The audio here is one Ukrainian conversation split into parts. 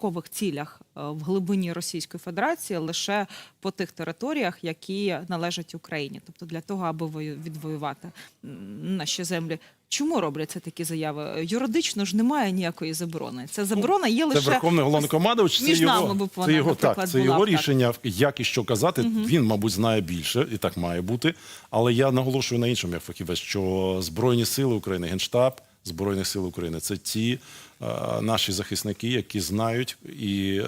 військових цілях е, в глибині Російської Федерації лише по тих територіях, які належать Україні, тобто для того, аби вою- відвоювати наші землі. Чому робляться такі заяви? Юридично ж немає ніякої заборони. Ця заборона є Це лише Верховний головнокомандувач, це його, би вона, це його, так, це була його так. рішення, як і що казати. Він, мабуть, знає більше, і так має бути. Але я наголошую на іншому, як фахівець, що Збройні сили України, Генштаб Збройних сил України це ті е, наші захисники, які знають і е,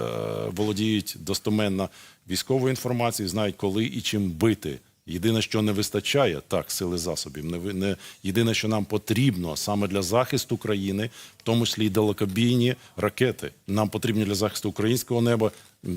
володіють достоменно військовою інформацією, знають, коли і чим бити. Єдине, що не вистачає, так, сили засобів. Не, не єдине, що нам потрібно саме для захисту країни, в тому числі і далекобійні ракети. Нам потрібні для захисту українського неба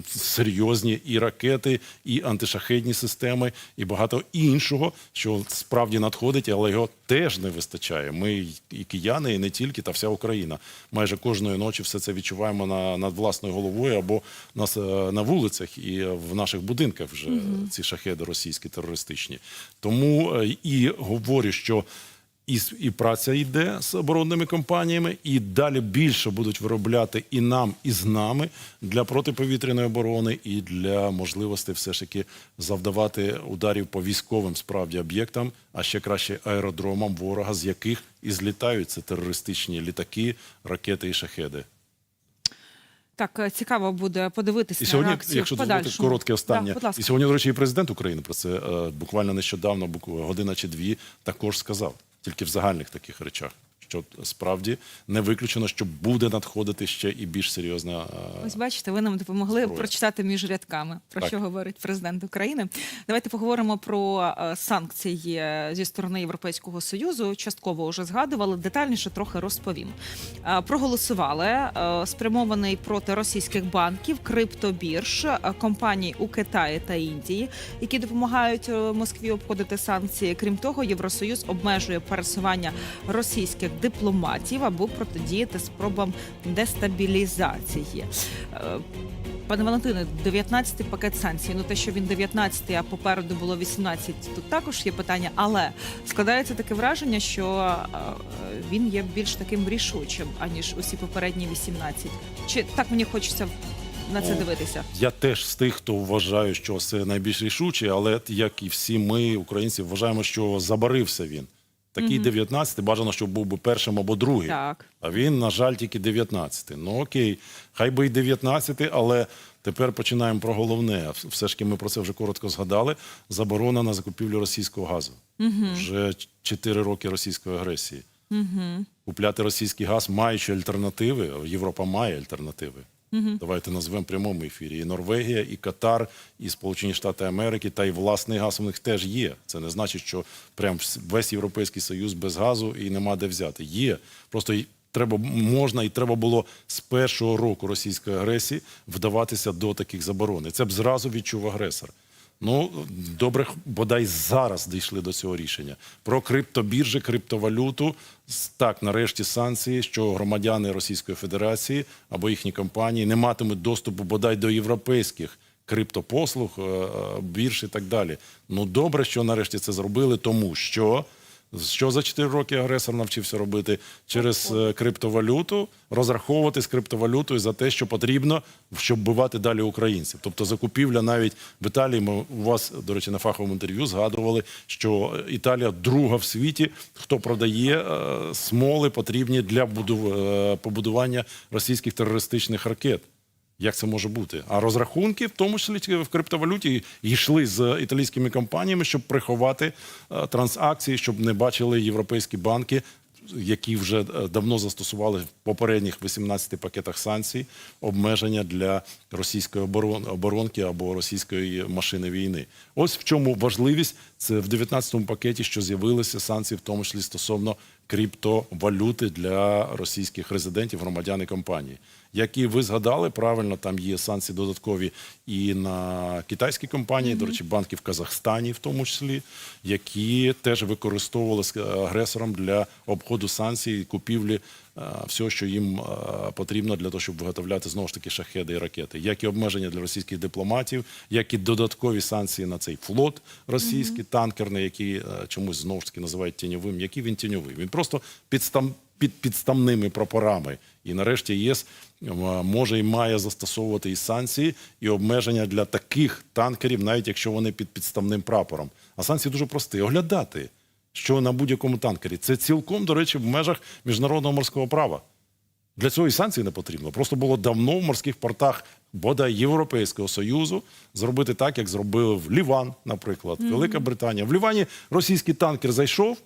серйозні і ракети, і антишахедні системи, і багато іншого, що справді надходить, але його теж не вистачає. Ми і кияни, і не тільки, та вся Україна. Майже кожної ночі все це відчуваємо на, над власною головою або на, с- на вулицях і в наших будинках вже ці шахеди російські терористичні. Тому е, і говорю, що і, і праця йде з оборонними компаніями, і далі більше будуть виробляти і нам, і з нами для протиповітряної оборони, і для можливості все ж таки завдавати ударів по військовим справді об'єктам, а ще краще аеродромам ворога, з яких і злітають. Ці терористичні літаки, ракети і шахеди. так е, цікаво буде подивитися І на сьогодні, реакцію якщо дозволити коротке останнє, Да, і сьогодні, до речі, і президент України про це е, буквально нещодавно, година чи дві, також сказав, тільки в загальних таких речах. Що справді не виключено, що буде надходити ще і більш серйозна е, Ось бачите, ви нам допомогли зброя. прочитати між рядками, про Так. що говорить президент України. Давайте поговоримо про е, санкції е, зі сторони Європейського союзу. Частково вже згадували. Детальніше трохи розповім. Проголосували спрямований проти російських банків, криптобірж, компаній у Китаї та Індії, які допомагають Москві обходити санкції. Крім того, Євросоюз обмежує пересування російських дипломатів або протидіяти спробам дестабілізації. Е, Пане Валентине, 19-й пакет санкцій. Ну те, що він 19-й, а попереду було 18, тут також є питання. Але складається таке враження, що е, він є більш таким рішучим, аніж усі попередні 18. Чи так мені хочеться на це Ну, дивитися? Я теж з тих, хто вважає, що це найбільш рішуче, але як і всі ми, українці, вважаємо, що забарився він. Такий 19 бажано, щоб був би першим або другим. Так. А він, на жаль, тільки 19. Ну окей, хай би й 19, але тепер починаємо про головне. Все ж таки ми про це вже коротко згадали. Заборона на закупівлю російського газу. Вже 4 роки російської агресії. Купляти російський газ, маючи альтернативи, Європа має альтернативи. Давайте назвемо прямому ефірі. І Норвегія, і Катар, і Сполучені Штати Америки, та й власний газ у них теж є. Це не значить, що прям весь Європейський Союз без газу і нема де взяти. Є. Просто треба можна і треба було з першого року російської агресії вдаватися до таких заборон. І це б зразу відчув агресор. Ну, добре, бодай зараз дійшли до цього рішення. Про криптобіржі, криптовалюту. Так, нарешті санкції, що громадяни Російської Федерації або їхні компанії не матимуть доступу бодай до європейських криптопослуг, е, е, бірж і так далі. Ну, добре, що нарешті це зробили, тому що. Що за 4 роки агресор навчився робити через е, криптовалюту, розраховувати з криптовалютою за те, що потрібно, щоб вбивати далі українців. Тобто закупівля навіть в Італії. Ми у вас, до речі, на фаховому інтерв'ю згадували, що Італія друга в світі, хто продає е, смоли потрібні для е, побудування російських терористичних ракет. Як це може бути? А розрахунки, в тому числі в криптовалюті, йшли з італійськими компаніями, щоб приховати е, транзакції, щоб не бачили європейські банки, які вже е, давно застосували в попередніх 18 пакетах санкцій обмеження для російської оборон, оборонки або російської машини війни. Ось в чому важливість це в 19-му пакеті, що з'явилися санкції, в тому числі стосовно криптовалюти для російських резидентів, громадян і компаній. Які ви згадали правильно, там є санкції додаткові і на китайські компанії, до речі, банки в Казахстані, в тому числі, які теж використовували агресором для обходу санкцій і купівлі е, всього, що їм е, потрібно для того, щоб виготовляти знову ж таки шахеди і ракети, як і обмеження для російських дипломатів, як і додаткові санкції на цей флот російський танкерний, який е, чомусь знову ж таки називають тіньовим. Який він тіньовий? Він просто підстам під підставними прапорами. І нарешті ЄС може і має застосовувати і санкції, і обмеження для таких танкерів, навіть якщо вони під підставним прапором. А санкції дуже прості: оглядати, що на будь-якому танкері. Це цілком, до речі, в межах міжнародного морського права. Для цього і санкцій не потрібно. Просто було давно в морських портах бодай Європейського Союзу зробити так, як зробили в Ліван, наприклад, Велика Британія. В Лівані російський танкер зайшов,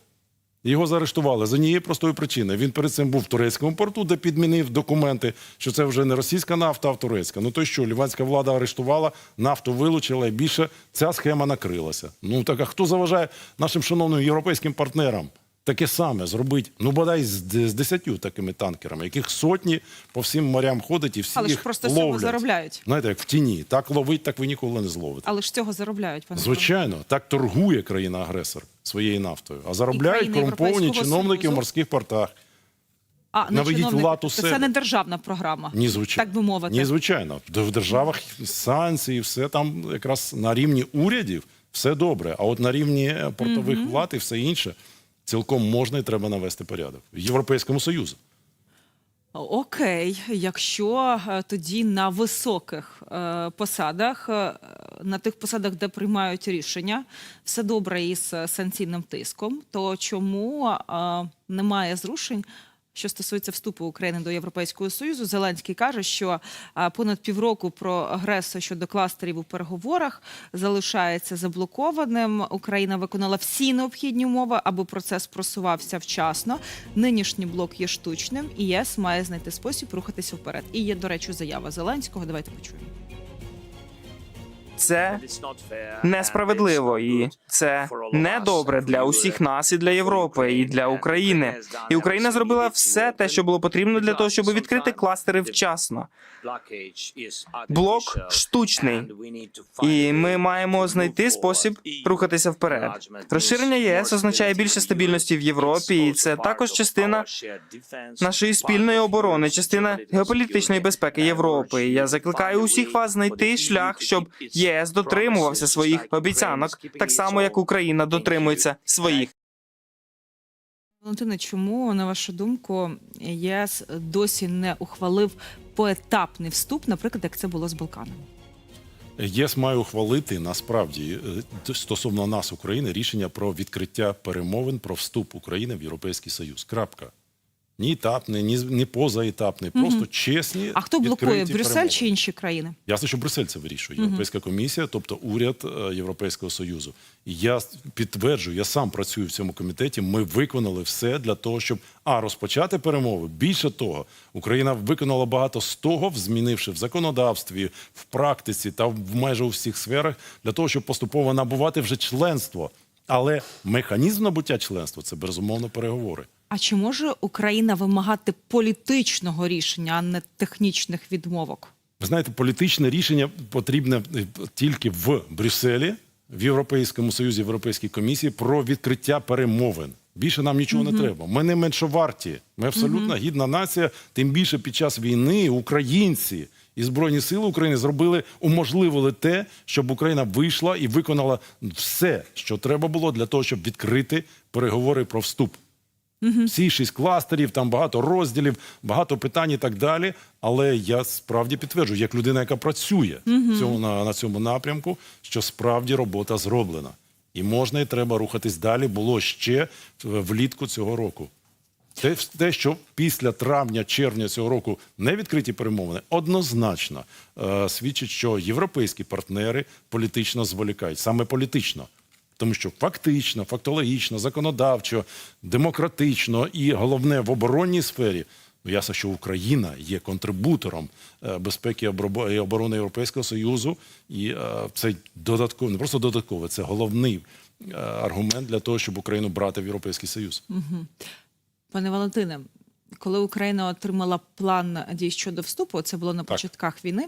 його заарештували з однієї простої причини. Він перед цим був в турецькому порту, де підмінив документи, що це вже не російська нафта, а турецька. Ну то що, ліванська влада арештувала, нафту вилучила і більше ця схема накрилася. Ну так а хто заважає нашим шановним європейським партнерам? Таке саме зробити, ну бодай з, з десятью такими танкерами, яких сотні по всім морям ходить і всі Але ж їх просто цього ловлять. заробляють. Знаєте, як в тіні. Так ловить, так ви ніколи не зловите. Але ж цього заробляють, пане Звичайно, так торгує країна-агресор своєю нафтою. А заробляють корумповані чиновники в морських портах. А, Наведіть чиновники. лад у Тобто себе. Це не державна програма, Ні, звичайно. так би мовити. Ні, звичайно. В державах санкції, все там якраз на рівні урядів все добре. А от на рівні е, портових влад і все інше цілком можна і треба навести порядок. В Європейському Союзі. Окей, якщо е, тоді на високих е, посадах, е, на тих посадах, де приймають рішення, все добре із е, санкційним тиском, то чому е, немає зрушень? Що стосується вступу України до Європейського Союзу, Зеленський каже, що понад півроку прогрес щодо кластерів у переговорах залишається заблокованим. Україна виконала всі необхідні умови, аби процес просувався вчасно. Нинішній блок є штучним, і ЄС має знайти спосіб рухатися вперед. І є, до речі, заява Зеленського. Давайте почуємо. Це несправедливо і це недобре для усіх нас і для Європи, і для України. І Україна зробила все те, що було потрібно для того, щоб відкрити кластери вчасно. Блок штучний, і ми маємо знайти спосіб рухатися вперед. Розширення ЄС означає більше стабільності в Європі, і це також частина нашої спільної оборони, частина геополітичної безпеки Європи. Я закликаю усіх вас знайти шлях, щоб ЄС дотримувався своїх обіцянок, так само як Україна дотримується своїх. Валентина, чому на вашу думку ЄС досі не ухвалив поетапний вступ, наприклад, як це було з Балканами? ЄС має ухвалити насправді е, стосовно нас, України, рішення про відкриття перемовин про вступ України в Європейський Союз. Крапка. Ні етапний, ні, ні позаетапний, просто чесні. А хто блокує Брюссель перемовини. чи інші країни? Ясно, що Брюссель це вирішує. Європейська комісія, тобто уряд е, Європейського Союзу. І я підтверджую, я сам працюю в цьому комітеті. Ми виконали все для того, щоб а розпочати перемови. Більше того, Україна виконала багато з того, змінивши в законодавстві, в практиці та в майже у всіх сферах, для того, щоб поступово набувати вже членство. Але механізм набуття членства це безумовно переговори. А чи може Україна вимагати політичного рішення, а не технічних відмовок? Ви знаєте, політичне рішення потрібне е, тільки в Брюсселі, в Європейському Союзі, Європейській комісії про відкриття перемовин. Більше нам нічого не треба. Ми не меншоварті. Ми абсолютно гідна нація. Тим більше під час війни українці і Збройні Сили України зробили, уможливили те, щоб Україна вийшла і виконала все, що треба було для того, щоб відкрити переговори про вступ. Всі шість кластерів, там багато розділів, багато питань і так далі. Але я справді підтверджую, як людина, яка працює цьому, на, на цьому напрямку, що справді робота зроблена. І можна і треба рухатись далі. Було ще влітку цього року. Те, те, що після травня-червня цього року не відкриті перемовини, однозначно е, свідчить, що європейські партнери політично зволікають, саме політично. Тому що фактично, фактологічно, законодавчо, демократично і головне в оборонній сфері. Ну, ясно, що Україна є контрибутором е, безпеки і оборони Європейського Союзу, і е, це додатково, не просто додаткове, це головний е, аргумент для того, щоб Україну брати в Європейський Союз. Пане Валентине, коли Україна отримала план дій щодо вступу, це було на початках війни.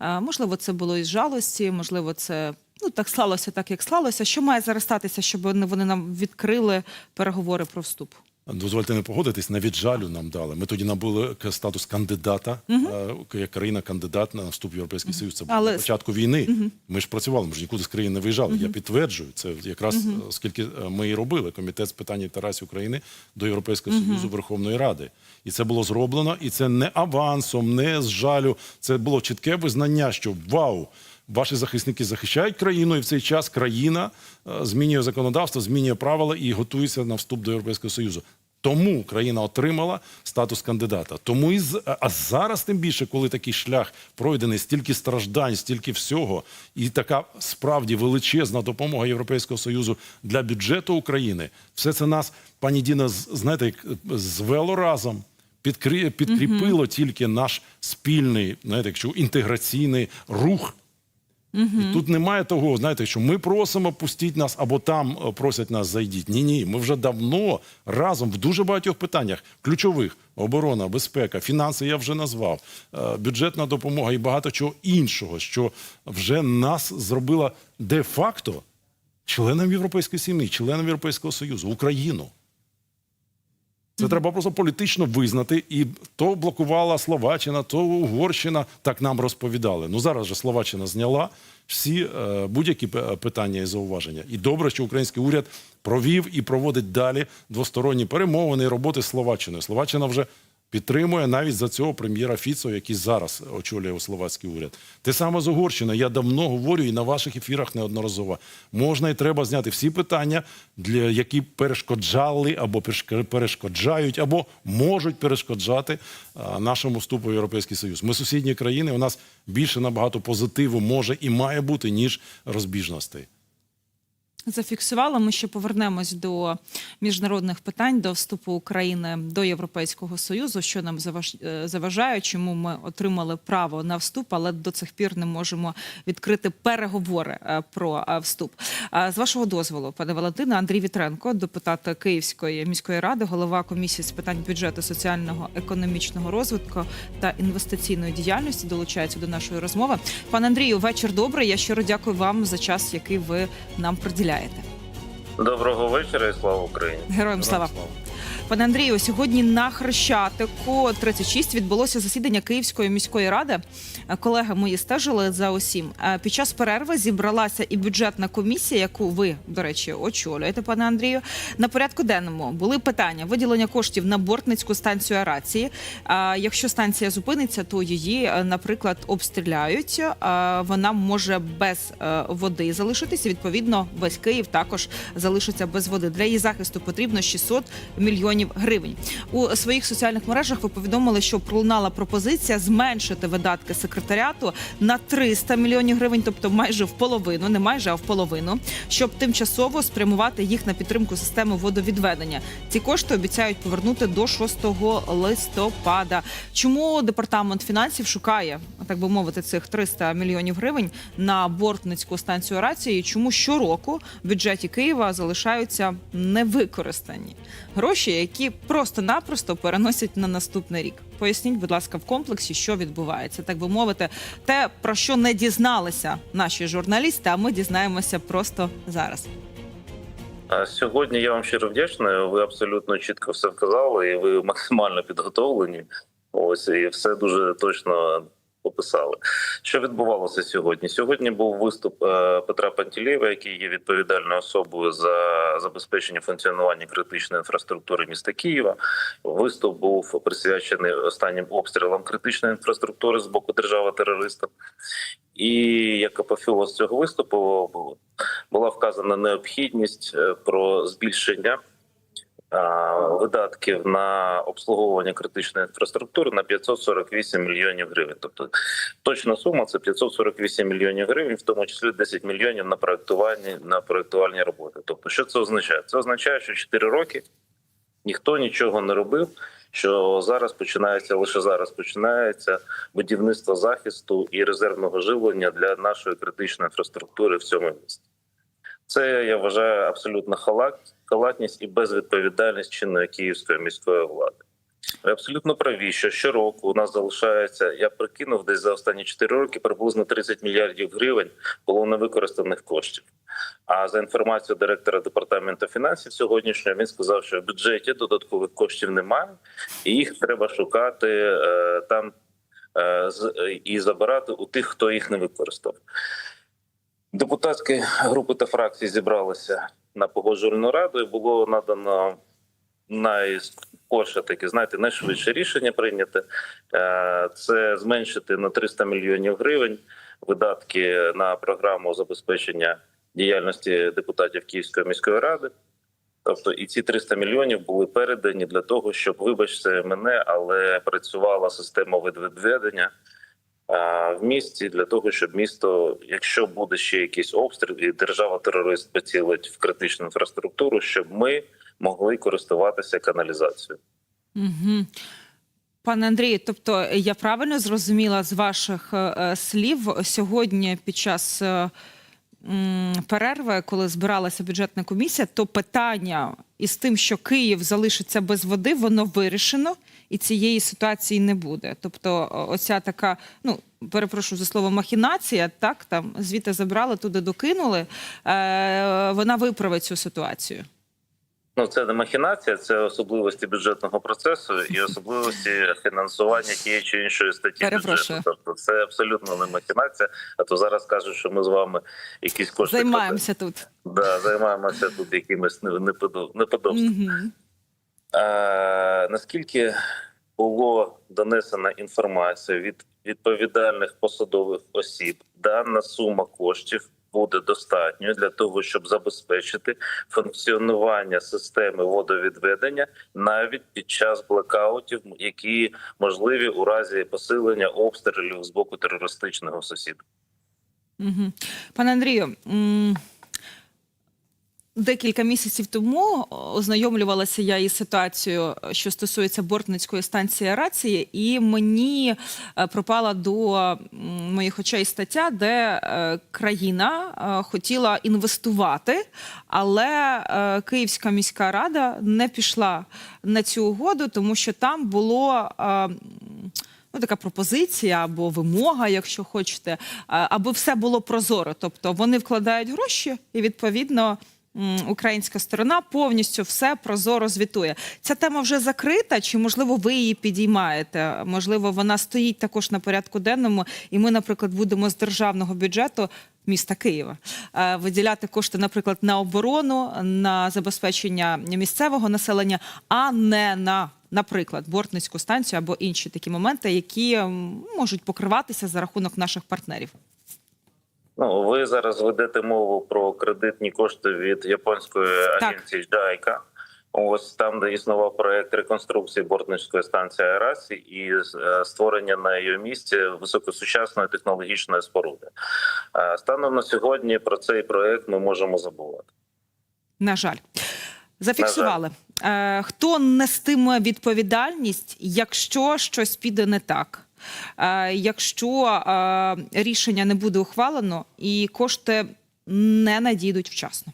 е, Можливо, це було із жалості, можливо, це ну так склалося, так як склалося. Що має зараз статися, щоб вони нам відкрили переговори про вступ? Дозвольте не погодитись, навіть жалю нам дали. Ми тоді набули статус кандидата, е, як країна-кандидат на вступ в Європейський Союз. Це було Але- на початку війни. Ми ж працювали, ми ж нікуди з країни не виїжджали. Я підтверджую, це якраз е, оскільки е, ми і робили комітет з питань інтеграції України до Європейського Союзу Верховної Ради. І це було зроблено, і це не авансом, не з жалю. Це було чітке визнання, що вау. Ваші захисники захищають країну, і в цей час країна е, змінює законодавство, змінює правила і готується на вступ до Європейського Союзу. Тому країна отримала статус кандидата. Тому і а зараз тим більше, коли такий шлях пройдений, стільки страждань, стільки всього, і така справді величезна допомога Європейського союзу для бюджету України, все це нас, пані Діна, знаєте, е, звело разом. Підкрі... Підкріпило тільки наш спільний, знаєте, якщо інтеграційний рух і тут немає того, знаєте, що ми просимо, пустіть нас, або там е, просять нас зайдіть. Ні, ні. Ми вже давно разом в дуже багатьох питаннях ключових оборона, безпека, фінанси я вже назвав, е, бюджетна допомога і багато чого іншого, що вже нас зробила де-факто членом Європейської сім'ї, членом Європейського Союзу, Україну. Це треба просто політично визнати. І то блокувала Словаччина, то Угорщина. Так нам розповідали. Ну зараз же Словаччина зняла всі е, будь-які питання і зауваження. І добре, що український уряд провів і проводить далі двосторонні перемовини і роботи з Словаччиною. Словаччина вже підтримує навіть за цього прем'єра Фіцо, який зараз очолює словацький уряд. Те саме з Угорщиною. Я давно говорю і на ваших ефірах неодноразово. Можна і треба зняти всі питання, для які перешкоджали або перешк- перешкоджають, або можуть перешкоджати нашому вступу в Європейський Союз. Ми сусідні країни. У нас більше набагато позитиву може і має бути ніж розбіжностей. Зафіксувала. Ми ще повернемось до міжнародних питань до вступу України до Європейського союзу. Що нам е, заважає, чому ми отримали право на вступ, але до цих пір не можемо відкрити переговори е, про е, вступ. З вашого дозволу, пане Валентине, Андрій Вітренко, депутат Київської міської ради, голова комісії з питань бюджету, соціального економічного розвитку та інвестиційної діяльності, долучається до нашої розмови. Пане Андрію, вечір добрий. Я щиро дякую вам за час, який ви нам приділяєте. Доброго вечора і слава Україні. Героям слава. Пане Андрію, сьогодні на Хрещатику 36 відбулося засідання Київської міської ради. Е, Колеги мої стежили за усім. Е, Під час перерви зібралася і бюджетна комісія, яку ви, до речі, очолюєте, пане Андрію. На порядку денному були питання виділення коштів на бортницьку станцію арації. Якщо станція зупиниться, то її, е, наприклад, обстріляють. Вона може без е, води залишитися. Відповідно, весь Київ також залишиться без води. Для її захисту потрібно 600 мільйонів гривень. У своїх соціальних мережах ви повідомили, що пролунала пропозиція зменшити видатки секретаріату на 300 мільйонів гривень, тобто майже в половину, не майже а в половину, щоб тимчасово спрямувати їх на підтримку системи водовідведення. Ці кошти обіцяють повернути до 6 листопада. Чому департамент фінансів шукає, так би мовити, цих 300 мільйонів гривень на бортницьку станцію рації? Чому щороку в бюджеті Києва залишаються невикористані гроші, які просто-напросто переносять на наступний рік? Поясніть, будь ласка, в комплексі, що відбувається, так би мовити, те про що не дізналися наші журналісти, а ми дізнаємося просто зараз. Сьогодні я вам щиро вдячний. Ви абсолютно чітко все вказали, і ви максимально підготовлені. Ось і все дуже точно описали. Що відбувалося сьогодні? Сьогодні був виступ е, Петра Пантілєва, який є відповідальною особою за забезпечення функціонування критичної інфраструктури міста Києва. Виступ був присвячений останнім обстрілам критичної інфраструктури з боку держави-терориста. І як апофеоз цього виступу була вказана необхідність е, про збільшення видатків на обслуговування критичної інфраструктури на 548 мільйонів гривень. Тобто точна сума це 548 мільйонів гривень, в тому числі 10 мільйонів на проектування на проектувальні роботи. Тобто, що це означає? Це означає, що 4 роки ніхто нічого не робив. Що зараз починається лише зараз починається будівництво захисту і резервного живлення для нашої критичної інфраструктури в цьому місті. Це я вважаю абсолютно халат, халатність і безвідповідальність чинної київської міської влади. Ви абсолютно праві, що щороку у нас залишається, я прикинув, десь за останні 4 роки приблизно 30 мільярдів гривень було невикористаних коштів. А за інформацією директора департаменту фінансів сьогоднішнього, він сказав, що в бюджеті додаткових коштів немає, і їх треба шукати е, там е, і забирати у тих, хто їх не використав. Депутатські групи та фракції зібралися на погоджувальну раду і було надано найскорше таке, знаєте, найшвидше рішення прийняте. Е, Це зменшити на 300 мільйонів гривень видатки на програму забезпечення діяльності депутатів Київської міської ради. Тобто, і ці 300 мільйонів були передані для того, щоб, вибачте мене, але працювала система відведення в місті для того, щоб місто, якщо буде ще якийсь обстріл, і держава-терорист поцілить в критичну інфраструктуру, щоб ми могли користуватися каналізацією. Угу. Пане Андрію, тобто я правильно зрозуміла з ваших е, слів сьогодні під час е, перерви, коли збиралася бюджетна комісія, то питання із тим, що Київ залишиться без води, воно вирішено, і цієї ситуації не буде. Тобто, оця така, ну перепрошую за слово махінація, так там звідти забрали, туди докинули. Е, вона виправить цю ситуацію. Ну, це не махінація, це особливості бюджетного процесу і особливості фінансування тієї чи іншої статті бюджету. Тобто це абсолютно не махінація. А то зараз кажуть, що ми з вами якісь кошти Займаємося тут. Да, займаємося тут якимось не- неподоб- неподобством. Угу. Е, наскільки було донесена інформація від відповідальних посадових осіб, дана сума коштів буде достатньою для того, щоб забезпечити функціонування системи водовідведення навіть під час блекаутів, які можливі у разі посилення обстрілів з боку терористичного сусіда. Угу. Пане Андрію, декілька місяців тому ознайомлювалася я із ситуацією, що стосується бортницької станції рації, і мені е, пропала до моїх очей стаття, де е, країна е, хотіла інвестувати, але е, Київська міська рада не пішла на цю угоду, тому що там було. е, ну, така пропозиція або вимога, якщо хочете, аби все було прозоро. Тобто вони вкладають гроші, і відповідно українська сторона повністю все прозоро звітує. Ця тема вже закрита, чи можливо ви її підіймаєте? Можливо, вона стоїть також на порядку денному, і ми, наприклад, будемо з державного бюджету. Міста Києва е, виділяти кошти, наприклад, на оборону, на забезпечення місцевого населення, а не на, наприклад, бортницьку станцію або інші такі моменти, які можуть покриватися за рахунок наших партнерів. Ну, ви зараз ведете мову про кредитні кошти від японської агенції JICA. Ось там, де існував проект реконструкції бортницької станції аерації і е, створення на її місці високосучасної технологічної споруди. Е, Станом на сьогодні про цей проект ми можемо забувати. На жаль. Зафіксували. Е, хто нестиме відповідальність, якщо щось піде не так? Е, якщо е, рішення не буде ухвалено і кошти не надійдуть вчасно?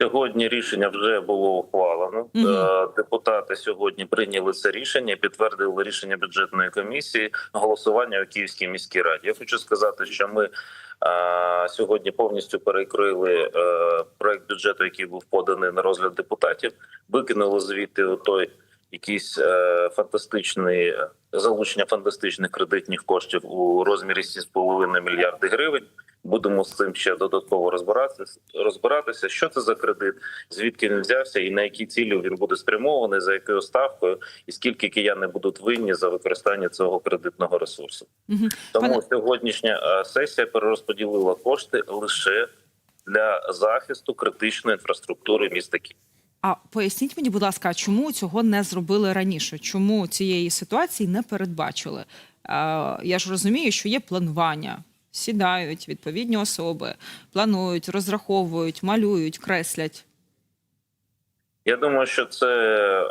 Сьогодні рішення вже було ухвалено. Е, Депутати сьогодні прийняли це рішення, підтвердили рішення бюджетної комісії голосування у Київській міській раді. Я хочу сказати, що ми сьогодні повністю перекрили е, проект бюджету, який був поданий на розгляд депутатів. Викинули звідти той якийсь е, фантастичний залучення фантастичних кредитних коштів у розмірі 7,5 мільярди гривень. Будемо з цим ще додатково розбиратися, розбиратися, що це за кредит, звідки він взявся, і на які цілі він буде спрямований, за якою ставкою, і скільки кияни будуть винні за використання цього кредитного ресурсу. Мгм. Тому Пане- сьогоднішня е, сесія перерозподілила кошти лише для захисту критичної інфраструктури міста Києва. А поясніть мені, будь ласка, чому цього не зробили раніше? Чому цієї ситуації не передбачили? Е, я ж розумію, що є планування. Сідають відповідні особи, планують, розраховують, малюють, креслять. Я думаю, що це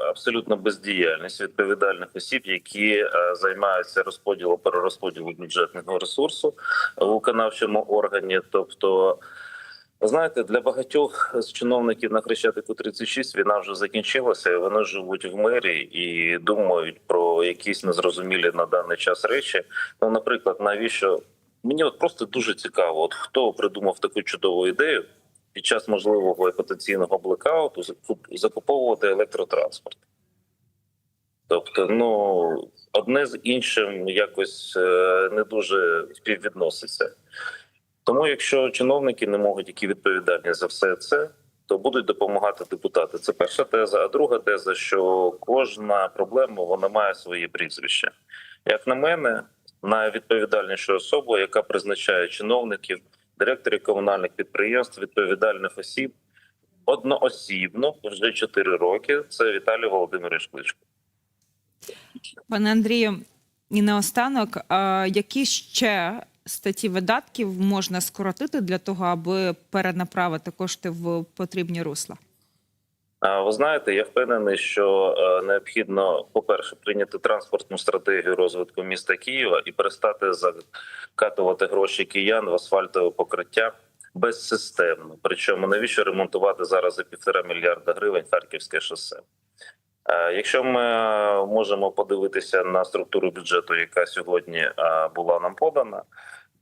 абсолютно бездіяльність відповідальних осіб, які е, займаються розподілом перерозподілу бюджетного ресурсу в виконавчому органі. Тобто Знаєте, для багатьох з чиновників на Хрещатику 36 війна вже закінчилася. і Вони живуть в мирі і думають про якісь незрозумілі на даний час речі. Ну, наприклад, навіщо мені от просто дуже цікаво, от хто придумав таку чудову ідею під час можливого і потенційного блекауту закуповувати електротранспорт. Тобто, ну одне з іншим якось е, не дуже співвідноситься. Тому, якщо чиновники не можуть, які відповідальні за все це, то будуть допомагати депутати. Це перша теза. А друга теза, що кожна проблема вона має своє прізвище. Як на мене, найвідповідальніша особа, яка призначає чиновників, директорів комунальних підприємств, відповідальних осіб одноосібно вже 4 роки. Це Віталій Володимирович Кличко. Пане Андрію, і наостанок, які ще статті видатків можна скоротити для того, аби перенаправити кошти в потрібні русла? Ви знаєте, я впевнений, що е, необхідно, по-перше, прийняти транспортну стратегію розвитку міста Києва і перестати закатувати гроші киян в асфальтове покриття безсистемно. Причому навіщо ремонтувати зараз за півтора мільярда гривень харківське шосе? Е, Якщо ми е, можемо подивитися на структуру бюджету, яка сьогодні була нам подана,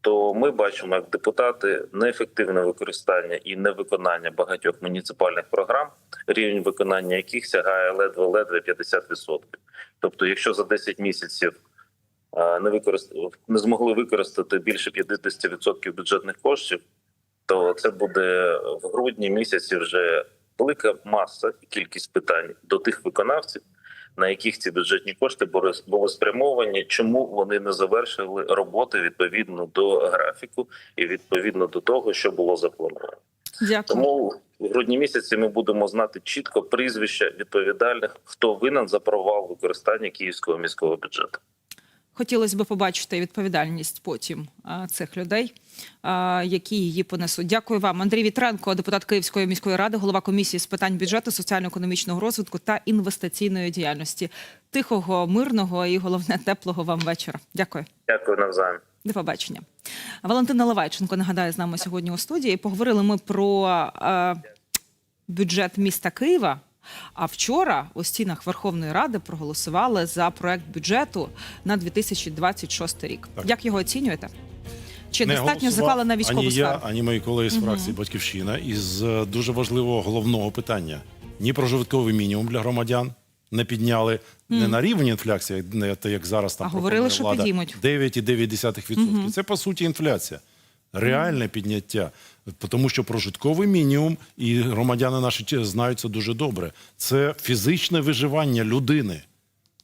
то ми бачимо, як депутати неефективне використання і невиконання багатьох муніципальних програм, рівень виконання яких сягає ледве-ледве 50%. Тобто, якщо за 10 місяців не використ... не змогли використати більше 50% бюджетних коштів, то це буде в грудні місяці вже велика маса і кількість питань до тих виконавців, на яких ці бюджетні кошти були спрямовані, чому вони не завершили роботи відповідно до графіку і відповідно до того, що було заплановано. Дякую. Тому в грудні місяці ми будемо знати чітко прізвища відповідальних, хто винен за провал використання київського міського бюджету. Хотілося б побачити відповідальність потім цих людей, які її понесуть. Дякую вам, Андрій Вітренко, депутат Київської міської ради, голова комісії з питань бюджету, соціально-економічного розвитку та інвестиційної діяльності. Тихого, мирного і головне теплого вам вечора. Дякую. Дякую навзаєм. До побачення. Валентина Лавайченко нагадаю з нами сьогодні у студії. Поговорили ми про е, бюджет міста Києва. А вчора у стінах Верховної Ради проголосували за проект бюджету на 2026 рік. Так. Як його оцінюєте? Чи Не достатньо заклали на військову ані сферу? я, ані мої колеги з фракції Батьківщина із е, дуже важливого головного питання: ні прожитковий мінімум для громадян не підняли не на рівень інфляції, не те, як зараз там А говорили, що підіймуть. 9,9%. Це по суті інфляція. Реальне підняття, тому що прожитковий мінімум, і громадяни наші знають це дуже добре. Це фізичне виживання людини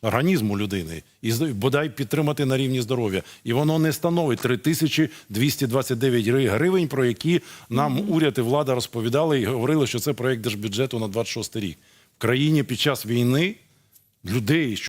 організму людини і бодай підтримати на рівні здоров'я. І воно не становить 3229 гри- гривень, про які нам уряд і влада розповідали і говорили, що це проект держбюджету на 26 рік. В країні під час війни людей,